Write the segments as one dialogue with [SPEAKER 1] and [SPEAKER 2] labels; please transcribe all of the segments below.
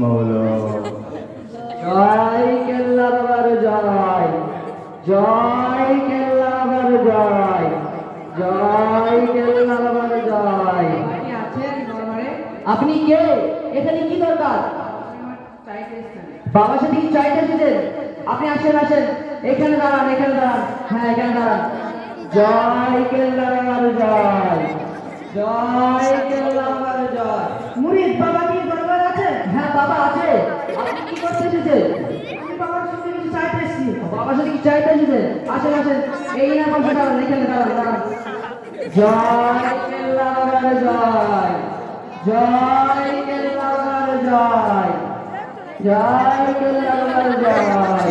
[SPEAKER 1] মৌলা।
[SPEAKER 2] জয় কেল্লা বাবার জয়। জয় কেল্লা বাবার জয়। জয় কেল্লা বাবার জয়।
[SPEAKER 3] আপনি
[SPEAKER 2] কে? এখানে কি দরকার? বাবার সাথে কি চাইতে এসেছেন? আপনি আসেন আসেন। এখানে দাঁড়ান এখানে দাঁড়ান। হ্যাঁ এখানে দাঁড়ান। জয় কেল্লা বাবার জয়। জয় কেল্লা বাবার জয় মুরিদ বাবা কি দরবার আছে হ্যাঁ বাবা আছে আপনি কি করতে এসেছেন আমি বাবার সাথে কিছু চাইতে এসেছি বাবার কি চাইতে এসেছেন আসেন আসেন এই না পাশে দাঁড়ান এখানে দাঁড়ান দাঁড়ান জয় কেল্লা জয় জয় কেল্লা জয় জয় কেল্লা বাবার জয়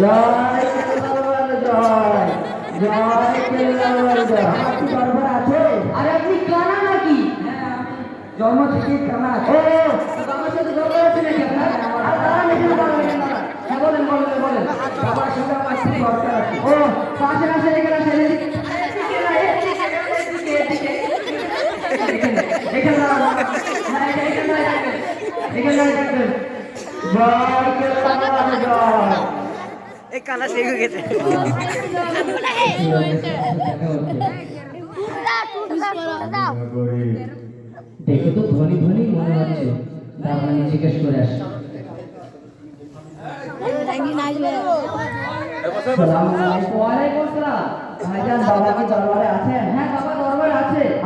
[SPEAKER 2] জয় কেল্লা জয় জয় কেল্লা জয় আপনি দরবার আছে আরে আপনি কানা নাকি জন্ম থেকে কানা ও বাবার সাথে দরবার আছে নাকি আপনার আর দাঁড়ান এখানে দাঁড়ান এখানে দাঁড়ান হ্যাঁ বলেন বলেন বলেন বাবার সাথে আমার খুব দরকার আছে ও আসেন আসেন এখানে আসেন এদিকে এদিকে, এদিকে, এদিকে। এখানে দাঁড়ান হ্যাঁ এখানে এখানে দাঁড়ান এখানে দাঁড়ান জয় কেল্লা বাবার জয়
[SPEAKER 4] এই
[SPEAKER 2] তো মনে হচ্ছে। জিজ্ঞেস করে হ্যাঁ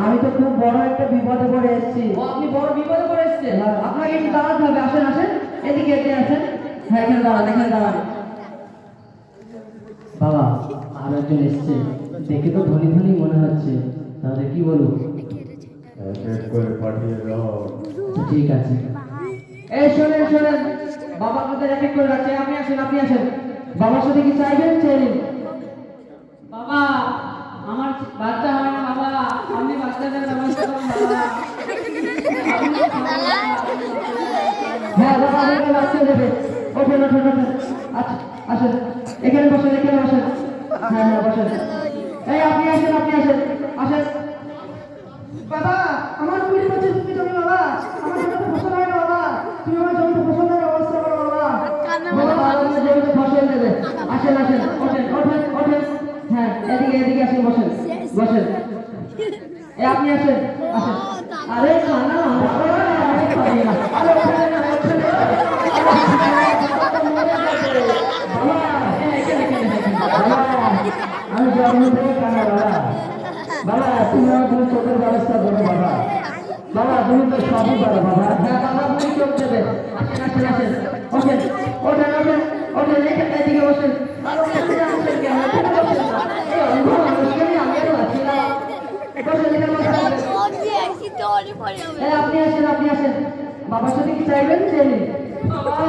[SPEAKER 2] আমি তো খুব বড় একটা বিপদে পড়ে এসেছি। আপনি বড় বিপদে পড়ে এসেছেন? আপনাকে একটু দাঁড়াতে হবে। আসেন আসেন। এদিকে আসেন। হ্যাঁ এখানে দাঁড়ান এখানে দাঁড়ান। বাবা আর একজন এসছে। দেখে তো ধনী ধনী মনে হচ্ছে। তাহলে কি বলব? ঠিক আছে। এই শোনেন শোনেন। বাবা আপনাদের এক এক করে রাখছে। আপনি আসেন আপনি আসেন। বাবার সাথে কি চাইবেন? চেয়ে
[SPEAKER 3] বাবা আমার বাচ্চা হয় না বাবা। আপনি বাচ্চাদের ব্যবস্থা করুন বাবা।
[SPEAKER 2] হ্যাঁ বাবা আমাকে বাচ্চা দেবে ওঠেন ওঠেন ওঠেন। আচ্ছা আসেন এখানে বসেন এখানে বসেন বসেন এই আপনি আসেন আপনি আসেন। আসেন। বাবা আমার কুড়ি বছর তুমি জমি বাবা। আমার জমিতে ফসল হয় না বাবা। তুমি আমার জমিতে ফসলের ব্যবস্থা করো বাবা। বাবা আমার জমিতে ফসল দেবে। আসেন আসেন। ওঠেন ওঠেন ওঠেন হ্যাঁ এদিকে এদিকে আসেন বসেন। বসেন। এই আপনি আসেন। আসেন। আরে না। বাবা, এই এখানে, এখানে, এখানে। বাবা, আমি জন্ম থেকে কানা বাবা বাবা তুমি আমার তুমি চোখের ব্যবস্থা করো বাবা বাবা তুমি তো সবই পারো বাবা হ্যাঁ বাবা তুমি চোখ দেবে আসেন আসেন আসেন ওঠেন ওঠেন ওঠেন এখানে এখানে বসেন আপনি আসেন আপনি আসেন বাবার সাথে কি চাইবেন চেয়ে বাবা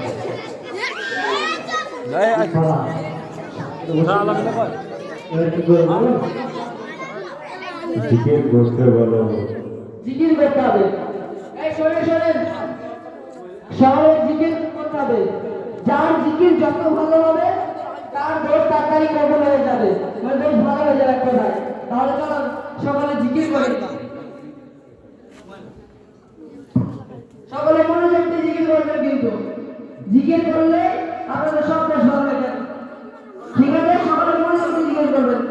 [SPEAKER 2] জিকির যার জিকির যত ভালো হবে তার দোষ তাড়াতাড়ি কবল হয়ে যাবে দোষ ভালো হয়ে যাবে তাহলে চলো সকালে জিকির করি সকলে মনোযোগ দিয়ে জিকির করবেন কিন্তু জিকির করলে আপনাদের সব দোষ ভালো ঠিক আছে, সকলে মনোযোগ দিয়ে জিকির করবেন।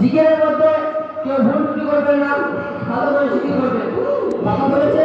[SPEAKER 2] জিজ্ঞের মধ্যে কেউ ভুল কি করবে না, ভালো করে জিজ্ঞেস করবে বাবা বলেছে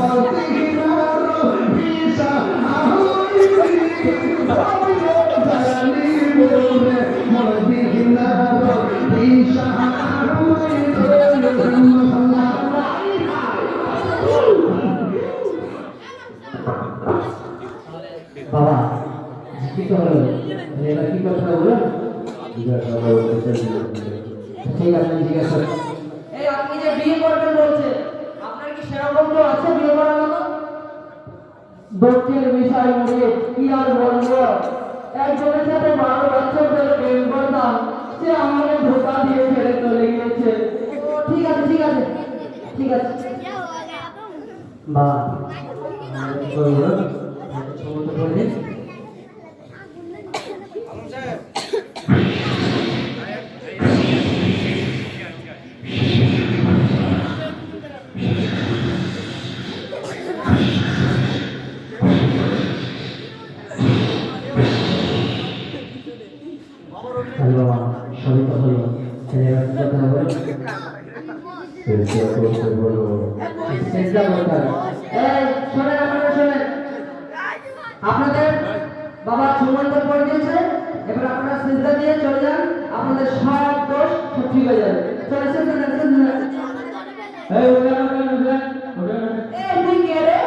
[SPEAKER 1] জিজ্ঞাসা।
[SPEAKER 2] এই আপনি যে বিয়ে করবেন বলছেন আপনার কি সেরকম কেউ আছে বিয়ে করার মতো দুঃখের বিষয় মুড়ে কি আর বলব? একজনের সাথে বারো বছর ধরে প্রেম করতাম সে আমাকে ধোকা দিয়ে ফেলে চলে গিয়েছে। ঠিক আছে ঠিক আছে ঠিক আছে। বা সবই তো হলো ছেলেরা
[SPEAKER 1] বলো
[SPEAKER 2] আপনাদের বাবা সুমন্ত করে দিয়েছে এবার আপনারা সিজদা দিয়ে চলে যান আপনাদের সব দোষ ঠিক হয়ে যাবে। চলে সিজদা দেন সিজদা
[SPEAKER 3] এই উঠে উঠে উঠে উঠে
[SPEAKER 2] এই তুই কে রে?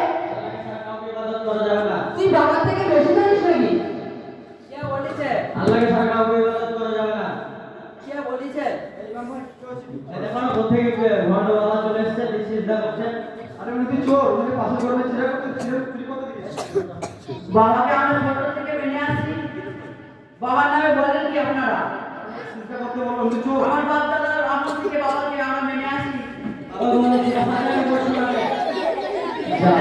[SPEAKER 2] বাবার থেকে বেশি জানিস নাকি?
[SPEAKER 4] কে বলেছে?
[SPEAKER 3] আল্লাহকে ছাড়া কাউকে ইবাদত করা যাবে না
[SPEAKER 4] কে বলেছে
[SPEAKER 3] এই দেখো না কোথেকে ভণ্ড বাবা চলে এসেছে দিশিসদা করছে।
[SPEAKER 5] আরে উনি তো চোর উনি পাশে করে ছিঁড়ে করতে ছিঁড়ে চুরি করতে
[SPEAKER 4] বাবাকে আমরা ছোট থেকে মেনে আসি। বাবার নামে বলেন কি আপনারা?
[SPEAKER 5] চিন্তা করতে বলো উনি চোর।
[SPEAKER 4] আমার বাপ দাদার আমল থেকে বাবাকে আমরা মেনে আসি।
[SPEAKER 3] বাবা বলে হাজারে বছর আগে
[SPEAKER 2] যা